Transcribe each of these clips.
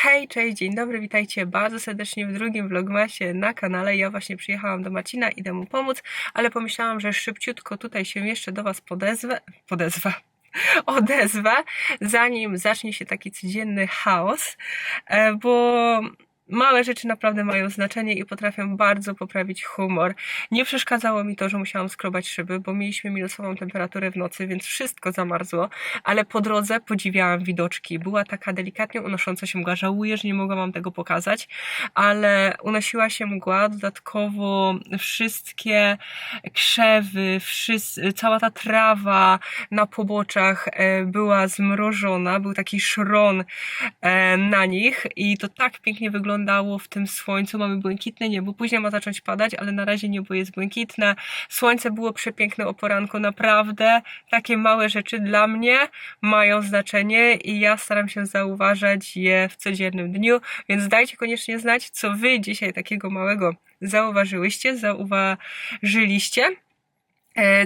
Hej, cześć, dzień dobry, witajcie bardzo serdecznie w drugim vlogmasie na kanale. Ja właśnie przyjechałam do Marcina, idę mu pomóc, ale pomyślałam, że szybciutko tutaj się jeszcze do Was podezwę, podezwę, odezwę, zanim zacznie się taki codzienny chaos, e, bo małe rzeczy naprawdę mają znaczenie i potrafią bardzo poprawić humor. Nie przeszkadzało mi to, że musiałam skrobać szyby, bo mieliśmy minusową temperaturę w nocy, więc wszystko zamarzło, ale po drodze podziwiałam widoczki. Była taka delikatnie unosząca się mgła. Żałuję, że nie mogłam wam tego pokazać, ale unosiła się mgła, dodatkowo wszystkie krzewy, wszys- cała ta trawa na poboczach e, była zmrożona, był taki szron e, na nich i to tak pięknie wyglądało w tym słońcu. Mamy błękitne niebo, później ma zacząć padać, ale na razie niebo jest błękitne. Słońce było przepiękne o poranku, naprawdę takie małe rzeczy dla mnie mają znaczenie i ja staram się zauważać je w codziennym dniu, więc dajcie koniecznie znać, co wy dzisiaj takiego małego zauważyłyście, zauważyliście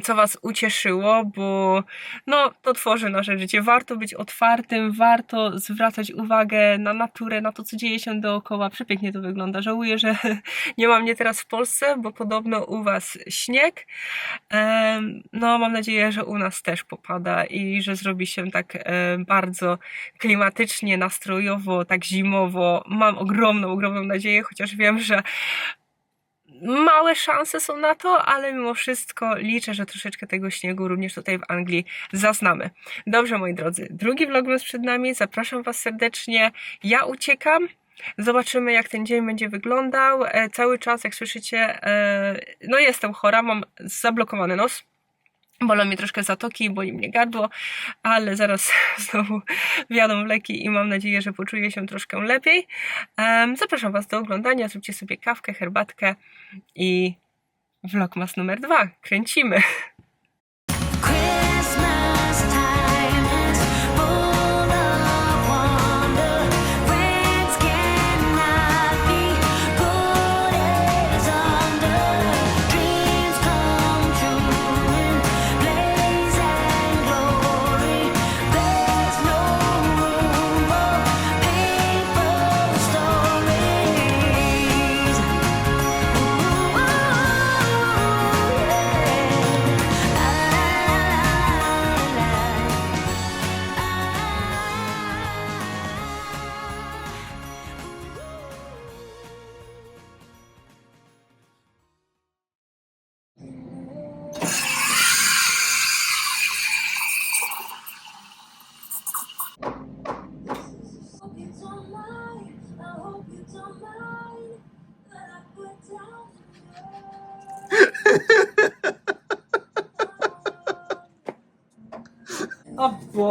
co Was ucieszyło, bo no, to tworzy nasze życie. Warto być otwartym, warto zwracać uwagę na naturę, na to, co dzieje się dookoła. Przepięknie to wygląda. Żałuję, że nie mam mnie teraz w Polsce, bo podobno u Was śnieg. No, mam nadzieję, że u nas też popada i że zrobi się tak e, bardzo klimatycznie, nastrojowo, tak zimowo. Mam ogromną, ogromną nadzieję, chociaż wiem, że małe szanse są na to, ale mimo wszystko liczę, że troszeczkę tego śniegu również tutaj w Anglii zaznamy. Dobrze, moi drodzy, drugi vlogmas przed nami, zapraszam Was serdecznie. Ja uciekam. Zobaczymy, jak ten dzień będzie wyglądał. E, cały czas, jak słyszycie, e, no jestem chora, mam zablokowany nos. Bolą mnie troszkę zatoki, boli mnie gardło, ale zaraz znowu wjadą leki i mam nadzieję, że poczuję się troszkę lepiej. Zapraszam Was do oglądania, zróbcie sobie kawkę, herbatkę i vlogmas numer dwa. Kręcimy!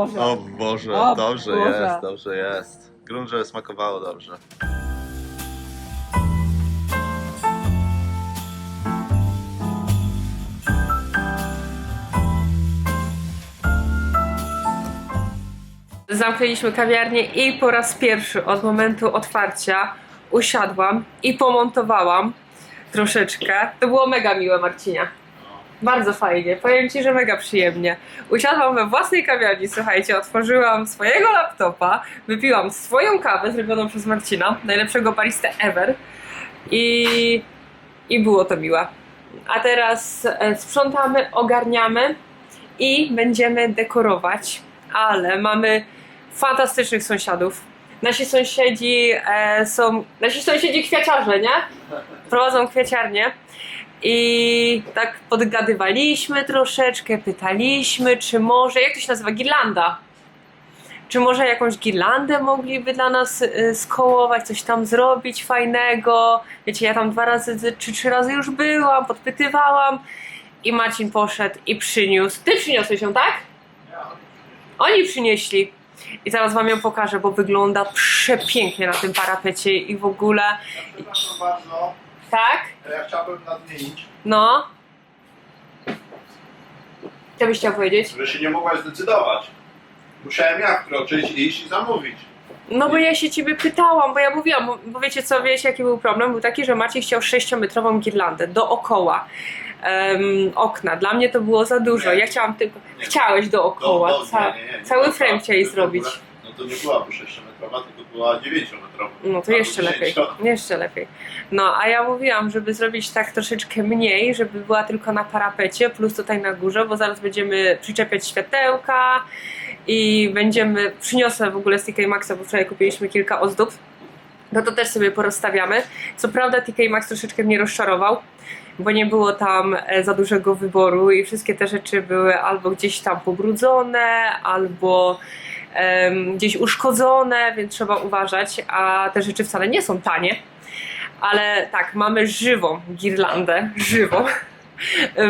Boże! O Boże, O dobrze Boże. jest, dobrze jest. Grunt, że smakowało dobrze. Zamknęliśmy kawiarnię i po raz pierwszy od momentu otwarcia usiadłam i pomontowałam troszeczkę. To było mega miłe, Marcinia. Bardzo fajnie. Powiem Ci, że mega przyjemnie. Usiadłam we własnej kawiarni, słuchajcie, otworzyłam swojego laptopa, wypiłam swoją kawę zrobioną przez Marcina, najlepszego baristę ever i, i było to miłe. A teraz e, sprzątamy, ogarniamy i będziemy dekorować, ale mamy fantastycznych sąsiadów. Nasi sąsiedzi e, są, nasi sąsiedzi kwiaciarze, nie? Prowadzą kwiaciarnię i tak podgadywaliśmy troszeczkę, pytaliśmy, czy może, jak to się nazywa, girlanda? Czy może jakąś girlandę mogliby dla nas y, skołować, coś tam zrobić fajnego? Wiecie, ja tam dwa razy czy trzy razy już byłam, podpytywałam i Marcin poszedł i przyniósł. Ty przyniosłeś ją, tak? Oni przynieśli. I zaraz wam ją pokażę, bo wygląda przepięknie na tym parapecie i w ogóle. Przepraszam bardzo, Tak? ja chciałbym nadmienić, No. Co byś chciał powiedzieć? że się nie mogłaś zdecydować. Musiałem ja wkroczyć, iść i zamówić. No bo ja się ciebie pytałam, bo ja mówiłam, bo, bo wiecie co, wiecie jaki był problem? Był taki, że Maciej chciał 6-metrową girlandę dookoła em, okna. Dla mnie to było za dużo. Nie. Ja chciałam tylko... Nie. Chciałeś dookoła. Do- do- ca, nie, nie, nie. cały No frame chciałeś w zrobić. ogóle- No to nie byłaby 6-metrowa, tylko była 9-metrowa. No to jeszcze lepiej. Jeszcze lepiej. No, a ja mówiłam, żeby zrobić tak troszeczkę mniej, żeby była tylko na parapecie, plus tutaj na górze, bo zaraz będziemy przyczepiać światełka i będziemy, przyniosę w ogóle z TK Maxa, bo wczoraj kupiliśmy kilka ozdób, no to też sobie porozstawiamy. Co prawda TK Max troszeczkę mnie rozczarował, bo nie było tam e, za dużego wyboru i wszystkie te rzeczy były albo gdzieś tam pobrudzone, albo gdzieś uszkodzone, więc trzeba uważać, a te rzeczy wcale nie są tanie. Ale tak, mamy żywą girlandę, żywą.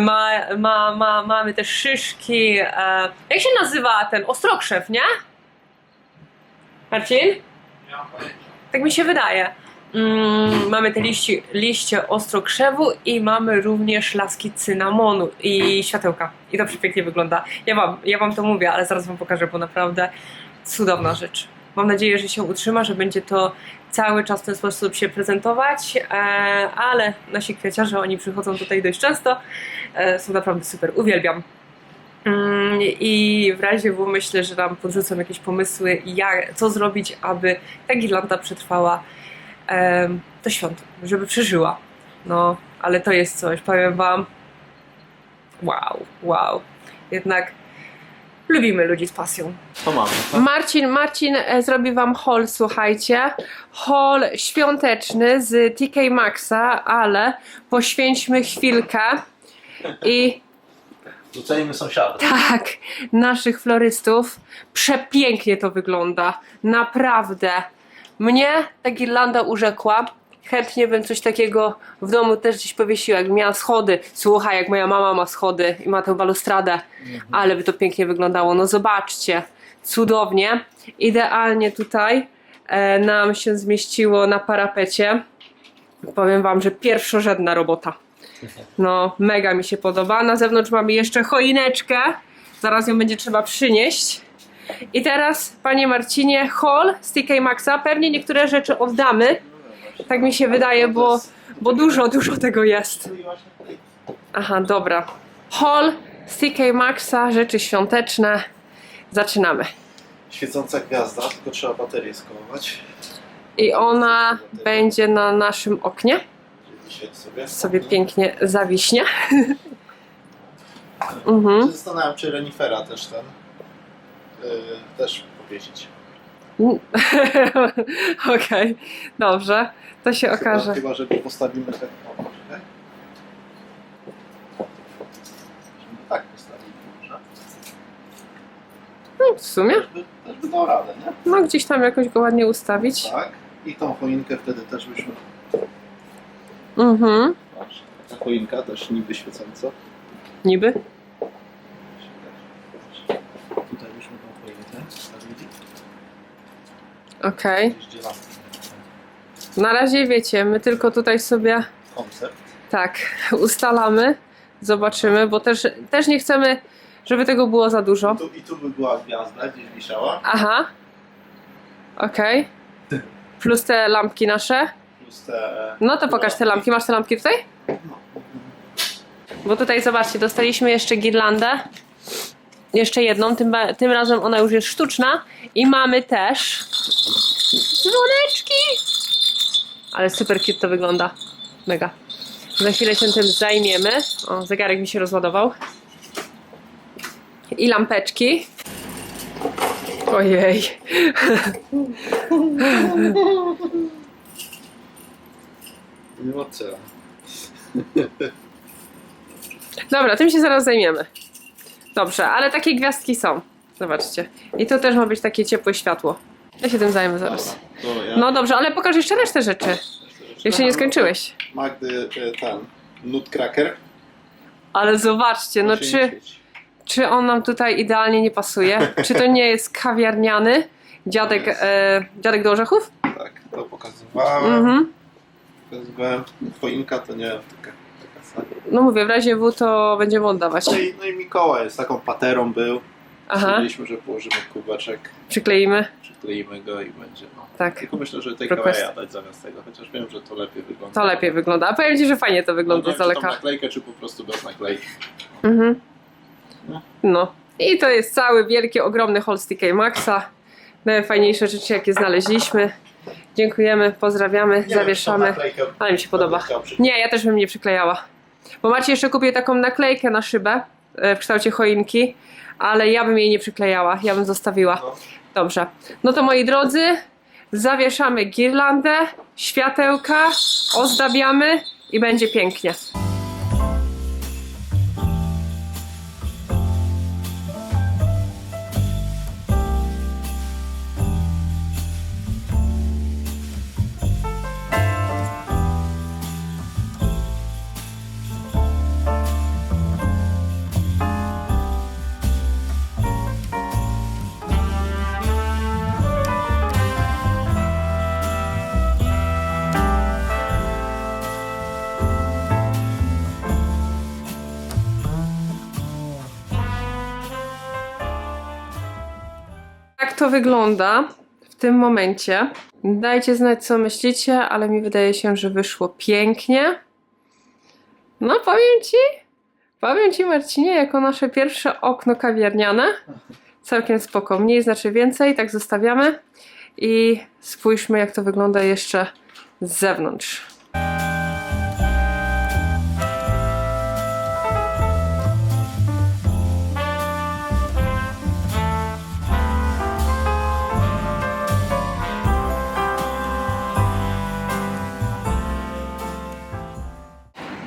Ma, ma, ma, mamy też szyszki. E, jak się nazywa ten ostrokrzew, nie? Marcin? Tak mi się wydaje. Mm, mamy te liści, liście ostrokrzewu i mamy również laski cynamonu i światełka. I to przepięknie wygląda. Ja wam, ja wam to mówię, ale zaraz wam pokażę, bo naprawdę cudowna rzecz. Mam nadzieję, że się utrzyma, że będzie to cały czas w ten sposób się prezentować, e, ale nasi kwiaciarze, oni przychodzą tutaj dość często, e, są naprawdę super, uwielbiam. Mm, I w razie W myślę, że nam podrzucą jakieś pomysły, jak, co zrobić, aby ta girlanda przetrwała do świąt, żeby przeżyła. No, ale to jest coś, powiem Wam. Wow, wow. Jednak lubimy ludzi z pasją. To mamy. Marcin, Marcin e, zrobi Wam haul, słuchajcie. Haul świąteczny z TK Maxa, ale poświęćmy chwilkę i Docenimy sąsiada. tak, naszych florystów. Przepięknie to wygląda. Naprawdę. Mnie ta girlanda urzekła. Chętnie bym coś takiego w domu też gdzieś powiesiła, jakbym miała schody. Słuchaj, jak moja mama ma schody i ma tę balustradę, ale by to pięknie wyglądało. No zobaczcie, cudownie. Idealnie tutaj e, nam się zmieściło na parapecie. Powiem wam, że pierwszorzędna robota. No, mega mi się podoba. Na zewnątrz mamy jeszcze choineczkę. Zaraz ją będzie trzeba przynieść. I teraz, panie Marcinie, haul z TK Maxa. Pewnie niektóre rzeczy oddamy. Tak mi się wydaje, bo, bo dużo, dużo tego jest. Aha, dobra. Haul z TK Maxa, rzeczy świąteczne. Zaczynamy. Świecąca gwiazda, tylko trzeba baterię skołować. I ona będzie na naszym oknie. Sobie. Sobie pięknie zawiśnie. mhm. Zastanawiam się, renifera też ten. Yy, też powiesić. Okej, dobrze. To się okaże. Chyba, że postawimy tak. O, tak postawili może. No, w sumie. Też by, też by dał radę, nie? No gdzieś tam jakoś go ładnie ustawić. Tak. I tą choinkę wtedy też byśmy. Mhm. Patrz, ta choinka też niby świecąca. Niby. Tutaj byśmy tą choinkę stawili. Okej. Na razie wiecie, my tylko tutaj sobie Koncert. tak ustalamy. Zobaczymy, bo też, też nie chcemy, żeby tego było za dużo. I tu, I tu by była gwiazda, gdzieś wisiała. Aha. Okej. Plus te lampki nasze. Plus te. No to pokaż te lampki. Masz te lampki tutaj? No. Bo tutaj zobaczcie, dostaliśmy jeszcze girlandę. Jeszcze jedną, tym, tym razem ona już jest sztuczna. I mamy też dzwoneczki. Ale super cute to wygląda. Mega. Za chwilę się tym zajmiemy. O, zegarek mi się rozładował. I lampeczki. Ojej. Dobra, tym się zaraz zajmiemy. Dobrze, ale takie gwiazdki są. Zobaczcie. I to też ma być takie ciepłe światło. Ja się tym zajmę zaraz. To ja No dobrze, ale pokaż jeszcze resztę rzeczy. Jeszcze nie skończyłeś. Magdy e, ten. Nutcracker. Ale zobaczcie, no czy, czy on nam tutaj idealnie nie pasuje? Czy to nie jest kawiarniany dziadek, Jest. e, dziadek do orzechów? Tak, to pokazywałem. Mhm. Pokazywałem. Choinka to nie taka, No mówię, w razie W to będziemy oddawać. No i, no i Mikołaj z taką paterą był. Aha, Stwierdziliśmy, że położymy kubeczek, przykleimy. przykleimy go i będzie. No. Tak, Tylko myślę, że tej kawaja dać zamiast tego, chociaż wiem, że to lepiej wygląda. to lepiej wygląda. A powiem Ci, że fajnie to No, wygląda nie z wiem, czy tą daleka. naklejkę, czy po prostu bez naklejki. Mhm. No. No. I to jest cały wielki, ogromny z TK Maxa. najfajniejsze rzeczy, jakie znaleźliśmy. Dziękujemy, pozdrawiamy, Nie wiem, zawieszamy. naklejkę Ale mi się podoba. Nie, ja też bym nie przyklejała. Bo macie jeszcze kupię taką naklejkę na szybę e, w kształcie choinki, ale ja bym jej nie przyklejała, ja bym zostawiła. No. Dobrze. No to moi drodzy, zawieszamy girlandę, światełka, ozdabiamy i będzie pięknie. To wygląda w tym momencie? Dajcie znać, co myślicie, ale mi wydaje się, że wyszło pięknie. No, powiem ci, powiem ci, Marcinie, jako nasze pierwsze okno kawiarniane. Całkiem spoko. Mniej znaczy więcej, tak zostawiamy. I spójrzmy, jak to wygląda jeszcze z zewnątrz.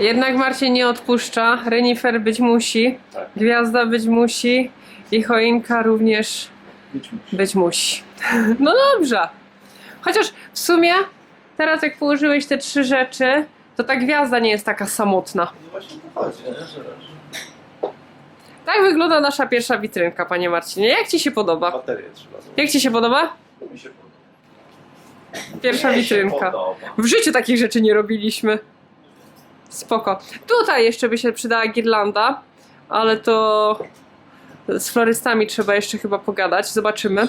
Jednak Marcin nie odpuszcza. Renifer być musi. Tak. Gwiazda być musi. I choinka również być musi. No dobrze. Chociaż w sumie teraz jak położyłeś te trzy rzeczy, to ta gwiazda nie jest taka samotna. No właśnie to chodzi, nie? Że, że Tak wygląda nasza pierwsza witrynka, panie Marcinie. Jak ci się podoba? baterię trzeba. Jak ci się podoba? Mi się podoba. Pierwsza się witrynka. podoba. W życiu takich rzeczy nie robiliśmy. Spoko. Tutaj jeszcze by się przydała girlanda, ale to z florystami trzeba jeszcze chyba pogadać. Zobaczymy,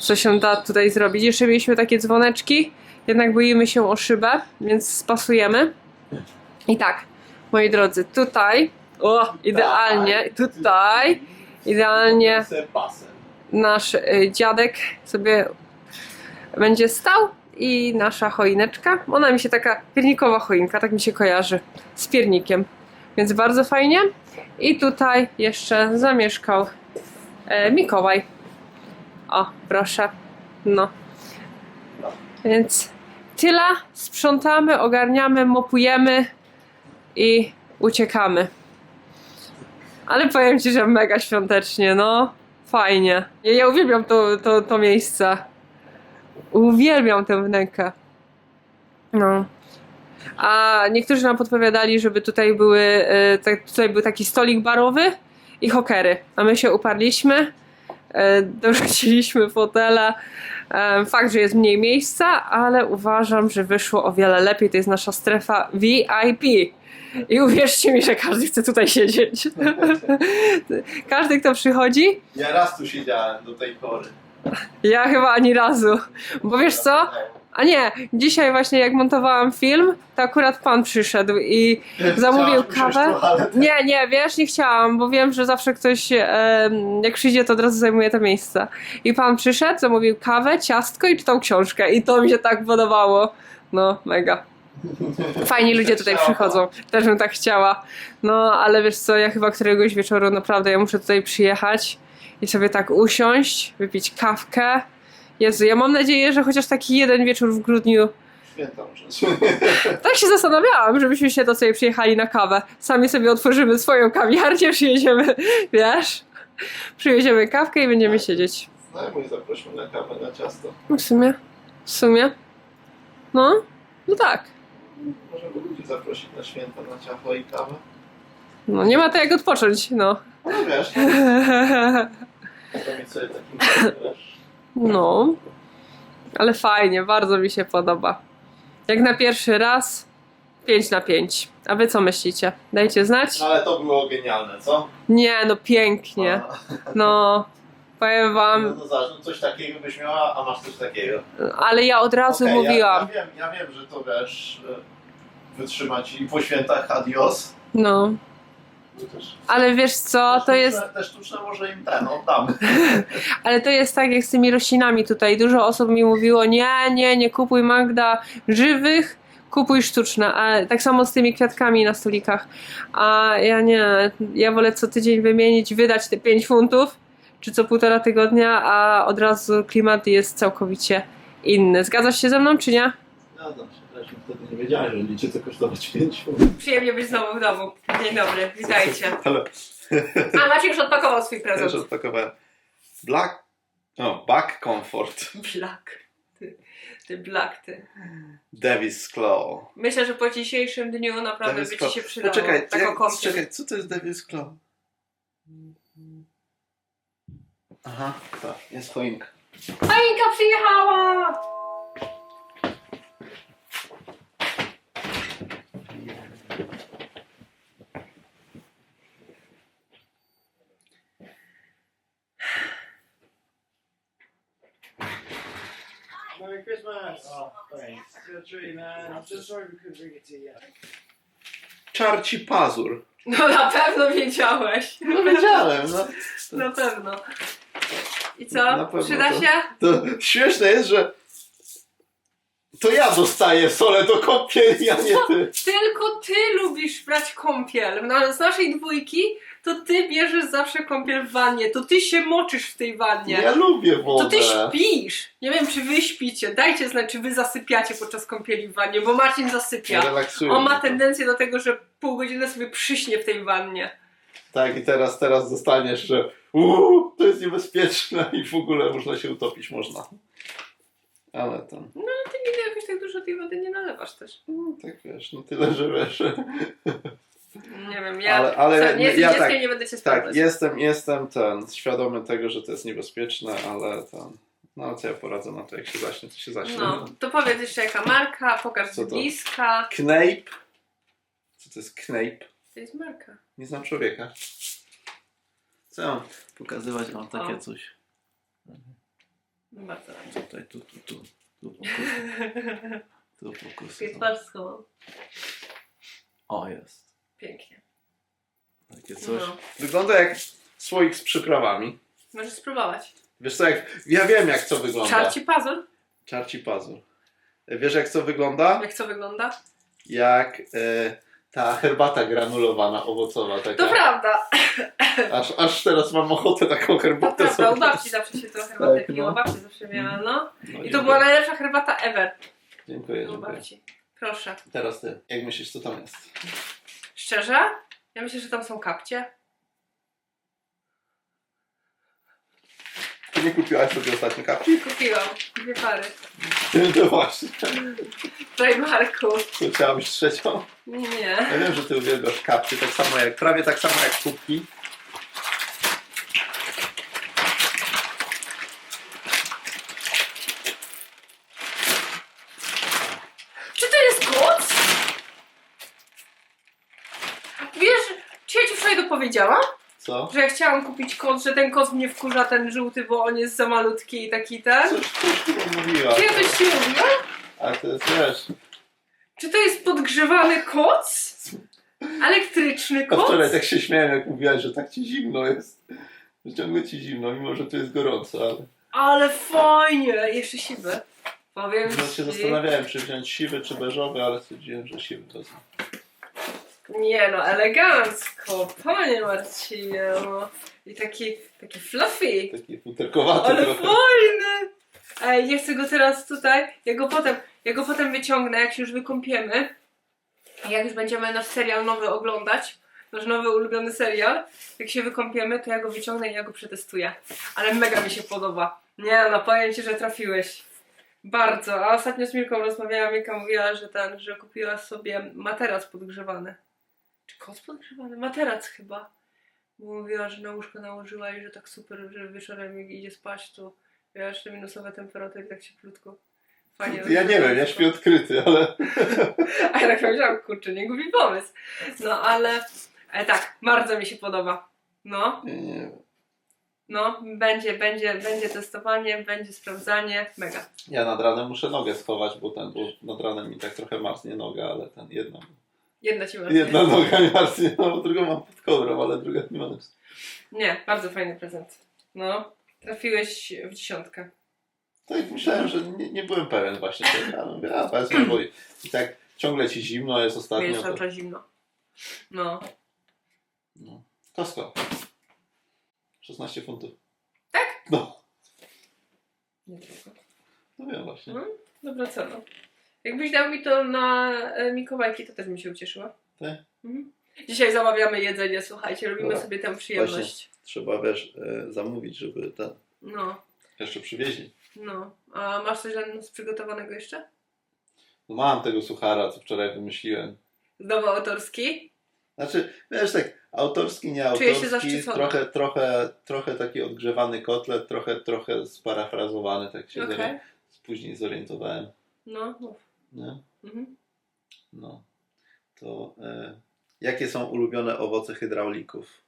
co się da tutaj zrobić. Jeszcze mieliśmy takie dzwoneczki, jednak boimy się o szybę, więc spasujemy. I tak, moi drodzy, tutaj, o, idealnie, tutaj, idealnie nasz y, dziadek sobie będzie stał i nasza choineczka. Ona mi się taka piernikowa choinka, tak mi się kojarzy z piernikiem. Więc bardzo fajnie. I tutaj jeszcze zamieszkał e, Mikołaj. O, proszę. No. Więc tyle. Sprzątamy, ogarniamy, mopujemy i uciekamy. Ale powiem Ci, że mega świątecznie, no. Fajnie. Ja, ja uwielbiam to, to, to miejsce. Uwielbiam tę wnękę. No. A niektórzy nam podpowiadali, żeby tutaj były, e, tak, tutaj był taki stolik barowy i hokery. A my się uparliśmy, e, dorzuciliśmy fotele. E, Fakt, że jest mniej miejsca, ale uważam, że wyszło o wiele lepiej. To jest nasza strefa VIP. I uwierzcie mi, że każdy chce tutaj siedzieć. każdy, kto przychodzi, Ja raz tu siedziałem do tej pory. Ja chyba ani razu. Bo wiesz co? A nie, dzisiaj właśnie jak montowałam film, to akurat pan przyszedł i zamówił kawę. ten- Nie, nie, wiesz, nie chciałam, bo wiem, że zawsze ktoś, jak przyjdzie, to od razu zajmuje to miejsce. I pan przyszedł, zamówił kawę, ciastko i czytał książkę. I to mi się tak podobało. No, mega. Fajni ludzie tutaj przychodzą. Też bym tak chciała. No, ale wiesz co, ja chyba któregoś wieczoru naprawdę ja muszę tutaj przyjechać i sobie tak usiąść, wypić kawkę. Jezu, ja mam nadzieję, że chociaż taki jeden wieczór w grudniu Święta tak się zastanawiałam, żebyśmy się do sobie przyjechali na kawę. Sami sobie otworzymy swoją kawiarnię, przyjedziemy, wiesz? Przywieziemy kawkę i będziemy siedzieć. Znajomych zaprośmy na kawę, na ciasto. W sumie, w sumie. No, no tak. Możemy ludzi zaprosić na święta, na ciasto i kawę. No nie ma to jak odpocząć, no. No wiesz, no, to mieć sobie takim, wiesz, No. Ale fajnie, bardzo mi się podoba. Jak na pierwszy raz, 5 na 5. A wy co myślicie? Dajcie znać. No ale to było genialne, co? Nie, no pięknie. No, No, powiem no, wam, no zobacz, no coś takiego byś miała, a masz coś takiego. ale ja od razu Okej, mówiłam. Ja, ja, wiem, ja wiem, że to wiesz, e, wytrzymać i po świętach adios, No. Ale wiesz co, to jest... Te sztuczne może im ten oddamy. Ale to jest tak jak z tymi roślinami tutaj. Dużo osób mi mówiło, nie, nie, nie kupuj Magda żywych, kupuj sztuczne. A tak samo z tymi kwiatkami na stolikach. A ja nie, ja wolę co tydzień wymienić, wydać te 5 funtów, czy co półtora tygodnia, a od razu klimat jest całkowicie inny. Zgadzasz się ze mną, czy nie? Zgadzam się, też wtedy nie wiedziałem, że to kosztować 5 funtów. Przyjemnie być znowu w domu. Dzień dobry, witajcie. Ale A Maciej już odpakował swój prezent. odpakowałem. Black... No, Back Comfort. Black. Ty, ty black, ty. Davis Claw. Myślę, że po dzisiejszym dniu naprawdę Davis by ci Claw. się przydało. Poczekaj, taką jak, czekaj, co to jest Davis Claw? Aha, tak, jest choinka. Alinka przyjechała! Merry Christmas! Oh, thanks. Good tree, man. I'm so sorry we couldn't bring it to you. Czarci pazur. No na pewno wiedziałeś. No wiedziałem, no. Na pewno. I Na co? pewno Przyda to- się? To śmieszne jest, że to ja dostaję solę do kąpieli, a nie ty. Tylko ty lubisz brać kąpiel. Na, z naszej dwójki to ty bierzesz zawsze kąpiel w wannie. To ty się moczysz w tej wannie. Ja lubię wodę. To ty śpisz. Nie wiem, czy wy śpicie. Dajcie znać, czy wy zasypiacie podczas kąpieli w wannie, bo Marcin zasypia. Relaksuję. On ma tendencję do tego, że pół godziny sobie przyśnie w tej wannie. Tak, i teraz, teraz dostaniesz, że uuu, to jest niebezpieczne i w ogóle można się utopić, można. Ale tam, No ty nigdy tak dużo tej wody nie nalewasz też. no, tak wiesz, no tyle, że wiesz. Nie wiem, ja Ale- ale co, nie jesteś ja dzieckiem, tak- nie będę cię sprawdzać. Tak, jestem, jestem ten, świadomy tego, że to jest niebezpieczne, ale ten, no co ja poradzę na to, jak się zacznie, to się zacznie. No, to powiedz jeszcze jaka marka, pokaż Co bliska. Knape. Co to jest Knape? To jest marka. Nie znam człowieka. Co ja mam pokazywać wam takie O. coś? No bardzo dobrze. Tutaj, tu, tu, tu. Tu pokus. Tu pokus. Jest parską. O, jest. Pięknie. Takie coś. No. Wygląda jak słoik z przyprawami. Możesz spróbować. Wiesz co, jak... Ja wiem jak co wygląda. Czarci pazur? Czarci pazur. Wiesz jak co wygląda? Jak co wygląda? Jak e, ta herbata granulowana, owocowa. Taka. To prawda. Aż, aż teraz mam ochotę taką To herbatę prawda. U sobie. babci zawsze się to herbatę Tak, piło. no. Babci zawsze miała, no. No, I to była najlepsza herbata ever. Dziękuję, U dziękuję. babci. Proszę. Teraz ty. Jak myślisz co tam jest? Szczerze? Ja myślę, że tam są kapcie. Ty nie kupiłaś sobie ostatnio kapci? Kupiłam. Dwie pary. No właśnie. Primarku. To chciałabyś trzecią? Nie. Ja wiem, że ty uwielbiasz kapcie, tak samo jak, prawie tak samo jak kubki. Czy to jest koc? Wiesz, czy ja ci wczoraj dopowiedziałam? Co? Że ja chciałam kupić koc, że ten koc mnie wkurza, ten żółty, bo on jest za malutki i taki ten? Coś, coś tu mówiła. Czy ja coś ci mówiłam? Ale to jest, wiesz, Czy to jest podgrzewany koc? Elektryczny a koc? wczoraj tak się śmiałem, jak mówiłaś, że tak ci zimno jest. Że ciągle ci zimno, mimo że tu jest gorąco, ale... Ale fajnie! Jeszcze siwy. Powiem No się ci. zastanawiałem, czy wziąć siwy, czy beżowy, ale stwierdziłem, że siwy wezmę. Nie no, elegancko, panie Marcinie, no. I taki, taki fluffy. Taki futerkowaty Ale trochę. fajny! Ej, nie chcę go teraz tutaj, ja go potem, ja go potem wyciągnę, jak się już wykąpiemy. I Jak już będziemy nasz serial nowy oglądać, nasz nowy ulubiony serial, jak się wykąpiemy, to ja go wyciągnę i ja go przetestuję. Ale mega mi się podoba. Nie no, powiem Ci, że trafiłeś. Bardzo. A ostatnio z Milką rozmawiałam, Milka mówiła, że ten, że kupiła sobie materac podgrzewany. Czy koc podgrzewany? Materac chyba. Bo mówiła, że na łóżko nałożyła i że tak super, że wieczorem jak idzie spać, to wiesz, te minusowe temperatury tak cieplutko. Fajnie. Ja nie wiem, ja śpię odkryty, ale... A ja tak powiedziałam, kurczę, nie głupi pomysł. No ale e, tak, bardzo mi się podoba. No, Nie, nie wiem. no, będzie, będzie, będzie testowanie, będzie sprawdzanie, mega. Ja nad ranem muszę nogę schować, bo ten, bo nad ranem mi tak trochę marznie noga, ale ten jedną Jedna ci martwi. Jedna noga mi martwi, no, drugą mam pod kołdrą, ale druga nie ma. Nie, bardzo fajny prezent. No, trafiłeś w dziesiątkę. Tak myślałem, że nie, nie byłem pewien właśnie tego, ale mówię, a wezmę, bo i, i tak ciągle ci zimno jest Bo ostatnio. jest cały To, czas zimno. No. no. Costco. 16 funtów. Tak? No, Nie tylko. no wiem właśnie. No, dobra cena. Jakbyś dał mi to na e, Mikołajki, to też bym się ucieszyła. Tak? Mhm. Dzisiaj zamawiamy jedzenie, słuchajcie, robimy Dobra. sobie tę przyjemność. Trzeba, wiesz, e, zamówić, żeby ten No, jeszcze przywieźli. no. A masz coś dla nas przygotowanego jeszcze? No mam tego suchara, co wczoraj wymyśliłem. Znowu autorski? Znaczy, wiesz, tak autorski, nie autorski, trochę, trochę, trochę taki odgrzewany kotlet, trochę, trochę sparafrazowany, tak się zori- później zorientowałem. No, mów. Nie? Mhm. No. To e, jakie są ulubione owoce hydraulików?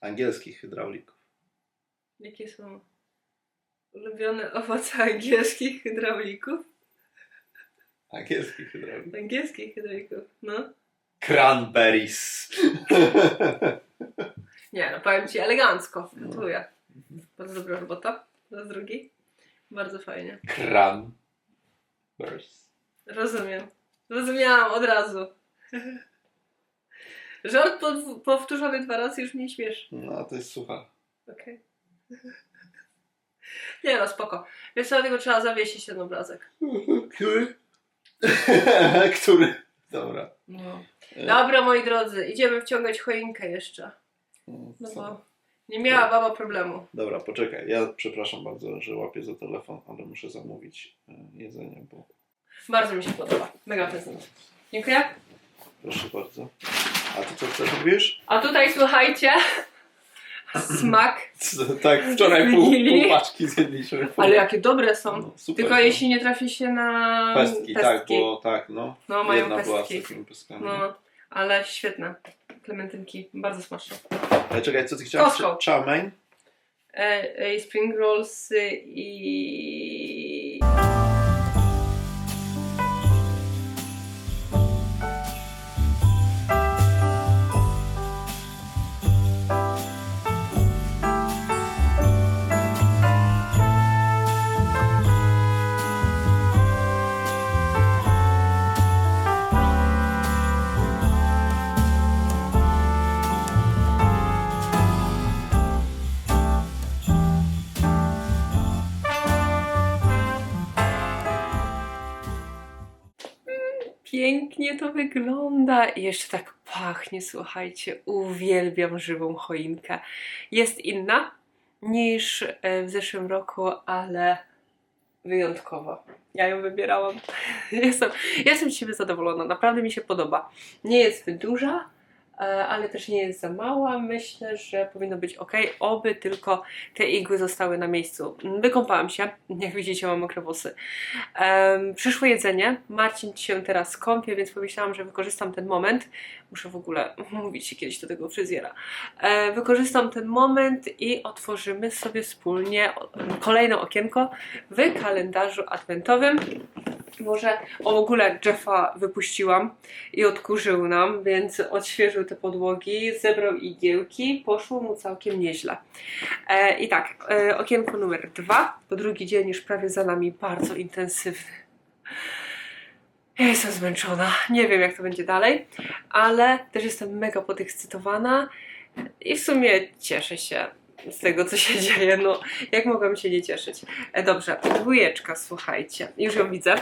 Angielskich hydraulików. Jakie są ulubione owoce angielskich hydraulików? Angielskich hydraulików. Angielskich hydraulików, no. Cranberries. Nie, no powiem Ci elegancko, gratuluję. Bardzo dobra robota. Raz drugi. Bardzo fajnie. Cranberries. Rozumiem. Rozumiałam od razu. Żart pod- powtórzony dwa razy już mnie śmieszy. No, to jest suchar. Okej. Nie no, spoko. Wiesz co, tego trzeba zawiesić ten obrazek. Który? Który? Dobra. No. E, Dobra, moi drodzy, idziemy wciągać choinkę jeszcze. No co? bo nie miała baba problemu. Dobra, poczekaj. Ja przepraszam bardzo, że łapię za telefon, ale muszę zamówić e, jedzenie, bo Bardzo mi się podoba. Mega prezent. Dziękuję. proszę bardzo. A ty co chcesz mówisz? A tutaj słuchajcie. Smak. tak, wczoraj pół, pół paczki zjedliśmy. Ale jakie dobre są. No, super Tylko są. jeśli nie trafi się na Pestki, tak, bo tak, no. No, mają Jedna była z pestki. takimi pestkami. No, ale świetne. Klementynki, bardzo smaczne. Ale czekaj, co ty chciałeś? Costco. Ch- Chow mein? E, e, spring rolls i... wygląda i jeszcze tak pachnie, słuchajcie. Uwielbiam żywą choinkę. Jest inna niż e, w zeszłym roku, ale wyjątkowa. Ja ją wybierałam. Jestem, jestem z siebie zadowolona, naprawdę mi się podoba. Nie jest duża, ale też nie jest za mała. Myślę, że powinno być ok. Oby tylko te igły zostały na miejscu. Wykąpałam się, jak widzicie, mam mokre włosy. Um, przyszło jedzenie. Marcin się teraz kąpie, więc pomyślałam, że wykorzystam ten moment. Muszę w ogóle mówić się kiedyś do tego fryzjera. E, wykorzystam ten moment i otworzymy sobie wspólnie kolejne okienko w kalendarzu adwentowym. Może o ogóle Jeffa wypuściłam i odkurzył nam, więc odświeżył te podłogi, zebrał igiełki, poszło mu całkiem nieźle. E, I tak, e, okienko numer dwa, bo drugi dzień już prawie za nami, bardzo intensywny. Ja jestem zmęczona, nie wiem jak to będzie dalej, ale też jestem mega podekscytowana i w sumie cieszę się z tego, co się dzieje. No, jak mogłam się nie cieszyć? E, dobrze, dwójeczka, słuchajcie, już ją widzę.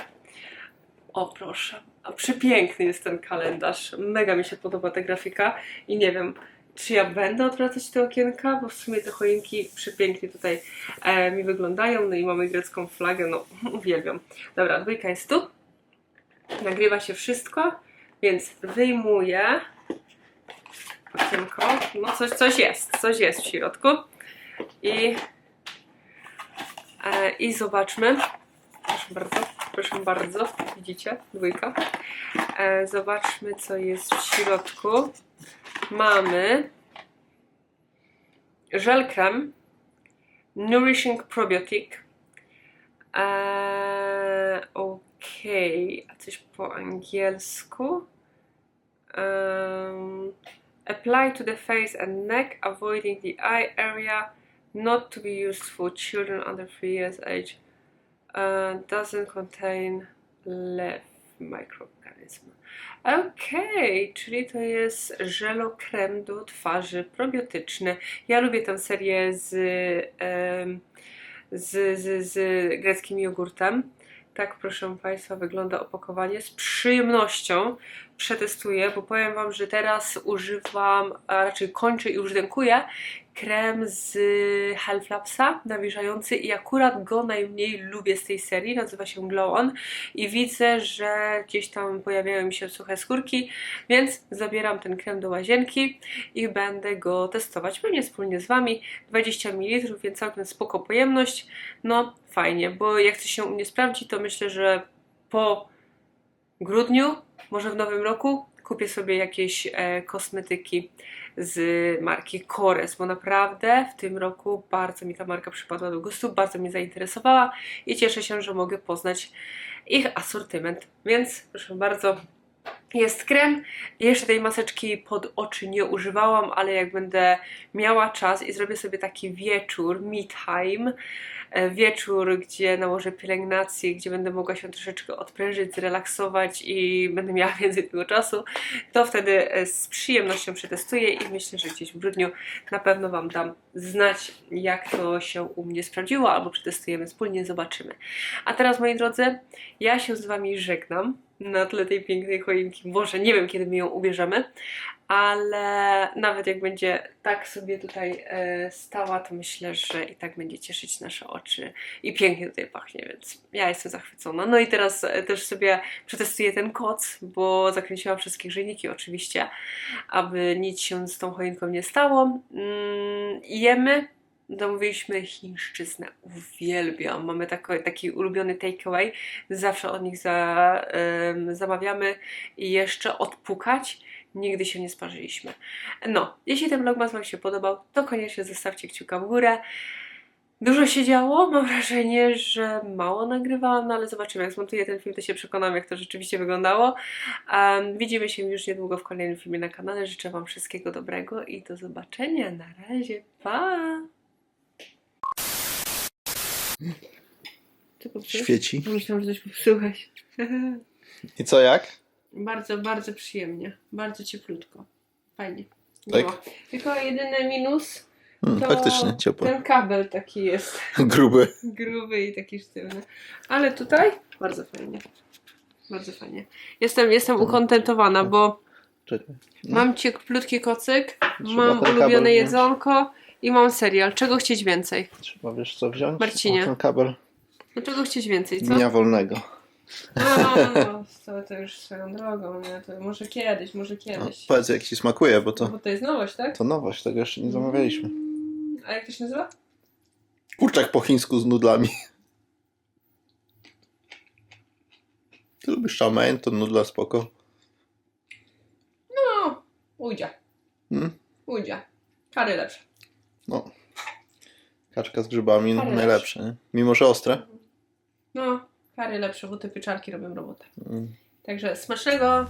O proszę, a przepiękny jest ten kalendarz, mega mi się podoba ta grafika. I nie wiem, czy ja będę odwracać te okienka, bo w sumie te choinki przepięknie tutaj e, mi wyglądają, no i mamy grecką flagę, no uwielbiam. Dobra, dwójka jest tu, nagrywa się wszystko, więc wyjmuję okienko, no coś, coś jest, coś jest w środku. I, e, i zobaczmy, proszę bardzo, proszę bardzo, widzicie, dwójka, e, zobaczmy co jest w środku, mamy żel krem Nourishing Probiotic eee, okej, a coś po angielsku Um, apply to the face and neck, avoiding the eye area. Not to be used for children under 3 years age. Uh, doesn't contain leaf microorganism. Okej, czyli to jest żelokrem do twarzy probiotyczny. Ja lubię tę serię z, em, z, z, z greckim jogurtem. Tak, proszę Państwa, wygląda opakowanie. Z przyjemnością przetestuję, bo powiem Wam, że teraz używam, a raczej kończę i już dękuję krem z Halflapsa nawilżający i akurat go najmniej lubię z tej serii, nazywa się Glow On i widzę, że gdzieś tam pojawiają mi się suche skórki, więc zabieram ten krem do łazienki i będę go testować pewnie wspólnie z Wami. 20 ml, więc całkiem spoko pojemność. No fajnie, bo jak to się u mnie sprawdzi, to myślę, że po grudniu, może w nowym roku, kupię sobie jakieś e, kosmetyki z marki Kores, bo naprawdę w tym roku bardzo mi ta marka przypadła do gustu, bardzo mnie zainteresowała i cieszę się, że mogę poznać ich asortyment. Więc proszę bardzo, jest krem. Jeszcze tej maseczki pod oczy nie używałam, ale jak będę miała czas i zrobię sobie taki wieczór, me time, e, wieczór, gdzie nałożę pielęgnację, gdzie będę mogła się troszeczkę odprężyć, zrelaksować i będę miała więcej tego czasu, to wtedy e, z przyjemnością przetestuję i myślę, że gdzieś w grudniu na pewno Wam dam znać, jak to się u mnie sprawdziło, albo przetestujemy wspólnie, zobaczymy. A teraz, moi drodzy, ja się z Wami żegnam na tle tej pięknej choinki. Boże, nie wiem, kiedy my ją ubierzemy, ale nawet jak będzie tak sobie tutaj e, stała, to myślę, że i tak będzie cieszyć nasze oczy i pięknie tutaj pachnie, więc ja jestem zachwycona. No i teraz e, też sobie przetestuję ten koc, bo zakręciłam wszystkie grzejniki oczywiście, aby nic się z tą choinką nie stało. Mm, jemy. Zamówiliśmy chińszczyznę. Uwielbiam. Mamy taki, taki ulubiony takeaway. Zawsze od nich za, em, zamawiamy i jeszcze odpukać. Nigdy się nie sparzyliśmy. No, jeśli ten vlogmas Wam się podobał, to koniecznie zostawcie kciuka w górę. Dużo się działo, mam wrażenie, że mało nagrywałam, no ale zobaczymy, jak zmontuję ten film, to się przekonam, jak to rzeczywiście wyglądało. Um, widzimy się już niedługo w kolejnym filmie na kanale. Życzę Wam wszystkiego dobrego i do zobaczenia. Na razie, pa! Świeci. Myślałam, że coś popsułeś. I co jak? bardzo, bardzo przyjemnie. Bardzo cieplutko. Fajnie. Tak? Tylko jedyny minus Hmm, to faktycznie, ciepło. ten kabel taki jest Gruby. gruby i taki sztywny. Ale tutaj bardzo fajnie. Bardzo fajnie. Jestem, jestem ukontentowana, bo Czekaj. No. mam cieplutki kocyk, Trzeba mam ulubione jedzonko i mam serial. Czego chcieć więcej? Trzeba wiesz co wziąć? Marcinie. O, ten kabel No czego chcieć więcej, co? dnia wolnego. No, no, no, to, to już swoją drogą, nie? To może kiedyś, może No, kiedyś. powiedz jak ci smakuje, bo to, Bo to jest nowość, tak? to nowość, tego jeszcze nie zamawialiśmy. Mm, A jak to się nazywa? Kurczak po chińsku z nudlami. Ty lubisz mein, to nudla spoko. No, ujdzie. Hmm? Ujdzie. Kary lepsze. No. Kaczka z grzybami Ale najlepsze, nie? Mimo, że ostre. No, kary lepsze, bo te pieczarki robią robotę. Mm. Także smacznego!